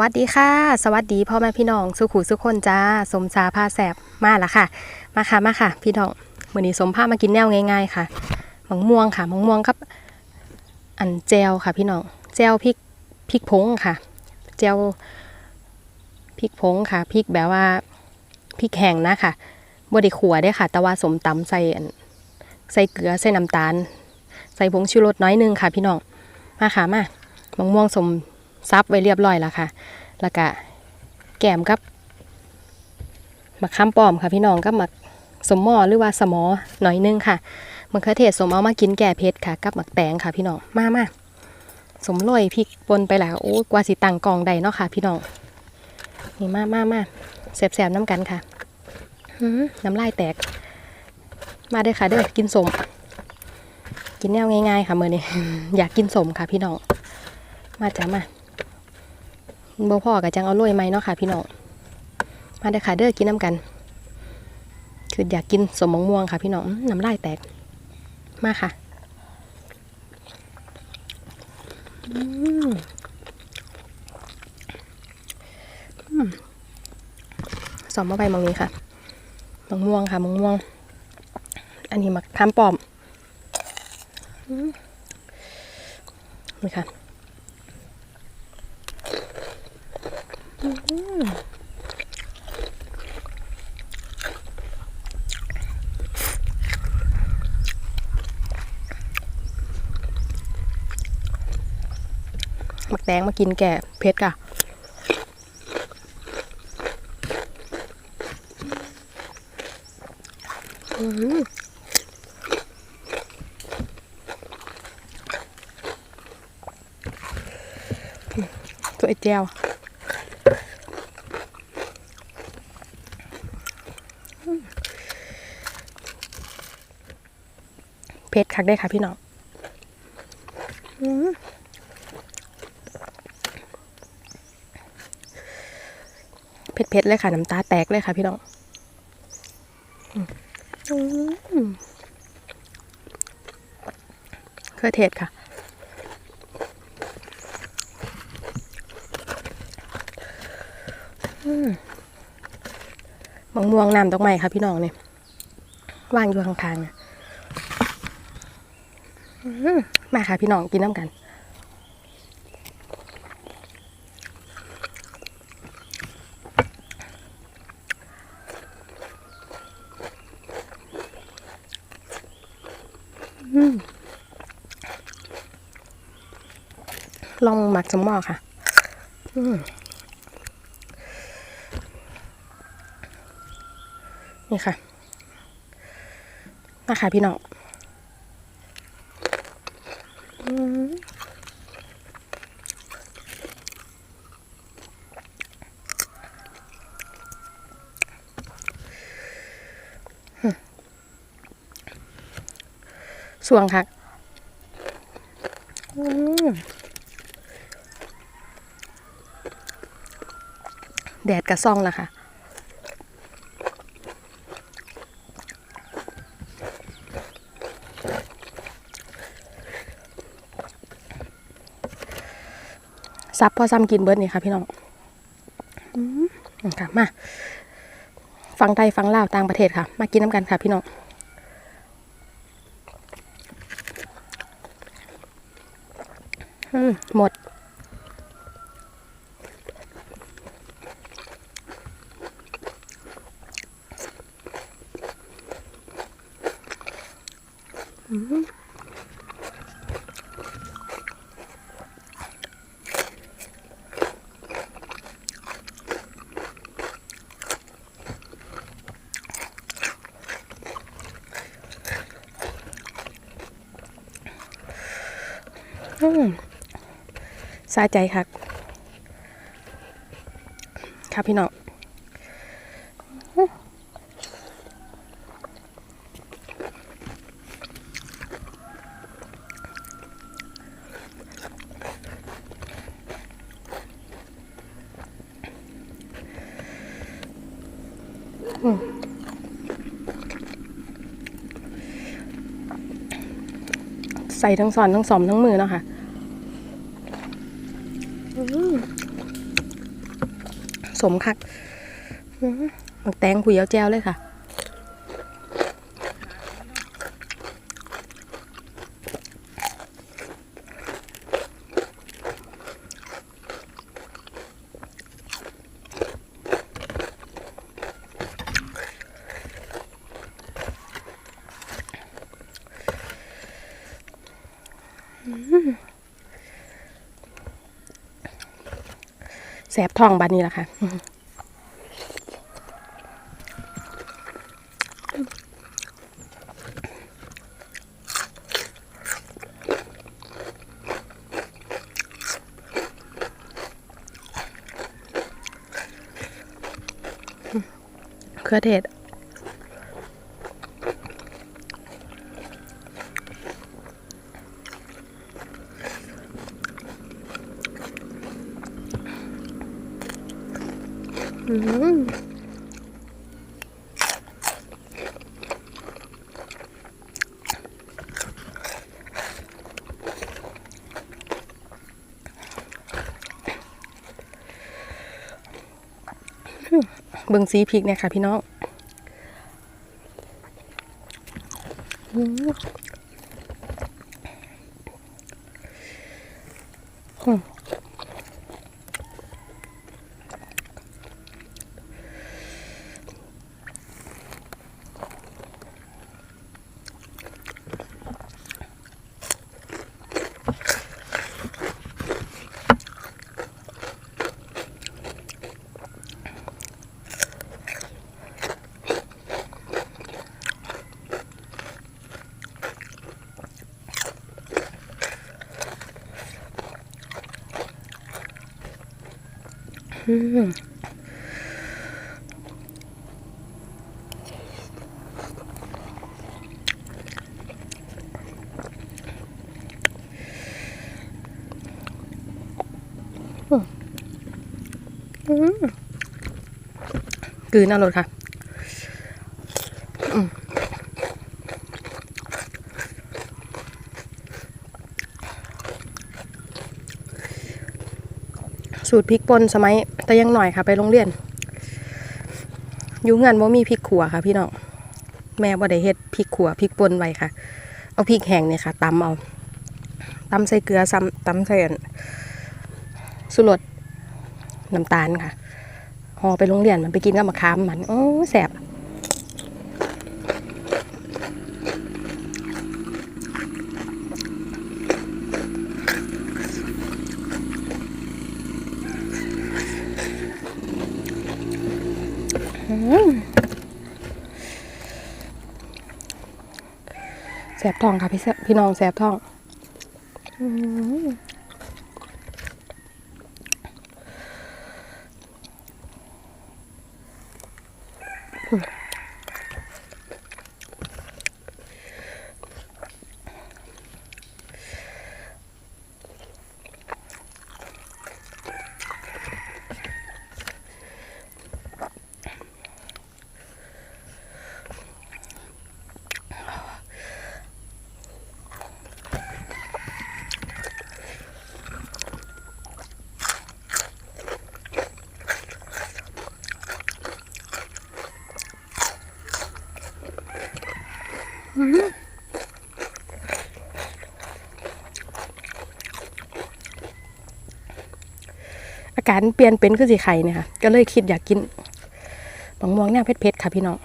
วัสดีค่ะ สวัสดีพ่อแม่พี่น้องสุขุสุขคนจ้าสมสาพาแสบมาละค่ะ มาค่ะมาค่ะ พี่น้องมือนี้สมพามากินแนวง่าย ๆ ค่ะมะม่วงค่ะมะม่วงครับ อันแจวค่ะ พี่น้องแจวพริกพริกผงค่ะแจวพริกผงค่ะพริกแบบว่าพริกแห้งนะค่ะบ่ได้ขัวได้ค่ะ แต่ว่าสมตำใส่ใส่เกลือใส่น้ำตาล ใส่ผงชูรสน้อยนึงค่ะ พี่น้องมาค่ะมามะม่วงสม ซับไว้เรียบร้อยแล้วค่ะ แล้วก็แกมกับหมักข้ามปอมค่ะพี่น้องก็หมักสมมอหรือว่าสมอหน่อยนึงค่ะมะเขือเทศสมเอามากินแก่เพชรค่ะ กับหมักแตงค่ะพี่น้องมามาสมโรยพริกปนไปแล้วโอ้กว่าสิตังกองใดเนาะค่ะ พี่น้องนี่มามามาแสบๆน้ำกันค่ะน้ำลายแตก มาเด้อค่ะเด้อกินสม กินแนวง่ายๆค่ะเมื้อนี้ อยากกินสมค่ะพี่น้อง มาจ้ามา บ่พ่อกับจังเอาโรยไหมเนาะค่ะพี่น้อง มาเด้อค่ะเด้อกินน้ำกัน คืออยากกินสมมะม่วงค่ะพี่น้องน้ำลายแตก มาค่ะอืมอืมสอมมาไปมองนี้ค่ะมะม่วงค่ะมะม่วง อันนี้มักข้ามปอมอืมนี่ค่ะ หมักแตงมากินแก่เพชรค่ะสวยเจียว เพชรคักได้ค่ะพี่น้องเผ็ดๆเลยค่ะ น้ำตาแตกเลยค่ะพี่น้องเครือเทศค่ะมมะม่วงน้ำดอกไม้ค่ะพี่น้องเนี่ยว่างอยู่ข้างๆอะอื มาค่ะพี่น้องกินน้ำกันอลองหมักสมหมอค่ะนี่ค่ะมาค่ะพี่น้อง สวงค่ะแดดกระซ่องนะคะ ซับพอซ้ำกินเบิร์ดนี่ค่ะพี่น้องค่ะมาฟังไทยฟังลาวต่างประเทศค่ะ มากินน้ำกันค่ะพี่น้องหมด อืม สาใจค่ะครับพี่น้องใส่ทั้งสอนทั้งสอมทั้งมือเนาะค่ะม ส มคักหมักแตงผุยเยาแจวเลยค่ะ แสบท้องบานนี้แหละค่ะเครือเทศ เบิ่งสีพริกเนี่ยค่ะพี่น้อง กืนเอารถค่ะ สูตรพริกป่นสมัยแต่ยังหน่อยค่ะ ไปโรงเรียน อยู่งานว่ามีพริกขัวค่ะ พี่น้องแม่บ่ได้เฮ็ดพริกขัวพริกป่นไว้ค่ะ เอาพริกแห้งเนี่ยค่ะตำเอาตำใส่เกลือซ้ำตำใส่นสุรสน้ำตาลค่ะห่อไปโรงเรียนมันไปกินกับมะขามมันโอ้แสบแส บท้องค่ะพี่พี่น้องแสบท้องอืม อาการเปลี่ยนเป็นคือสีไข่เนี่ยค่ะก็เลยคิดอยากกินบังม่วงเนี่ยเผ็ดๆค่ะพี่น้อง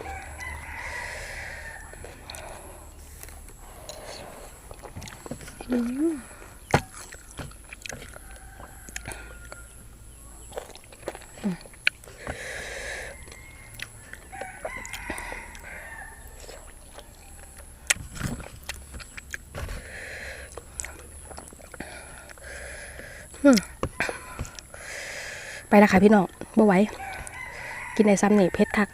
ไปและค่ะพี่น้องบ่ไหวกินในซ้ำนี่เผ็ดคัก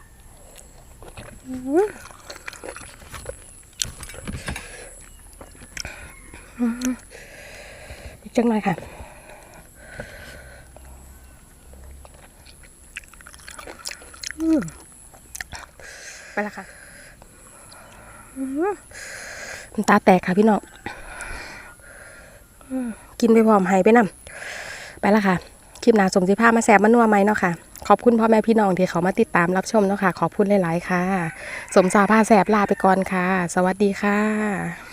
อีกจังหน่อยค่ะไปละค่ะอื้อน้ำตาแตกค่ะพี่น้องกินไปพร้อมไห้ไปนำไปละค่ะ ลิปหนาสมสิภามาแสบมานัวไหมเนาะค่ะ ขอบคุณพ่อแม่พี่น้องที่เขามาติดตามรับชมเนาะค่ะ ขอบคุณหลาย ๆ ค่ะ สมสาพาแสบลาไปก่อนค่ะ สวัสดีค่ะ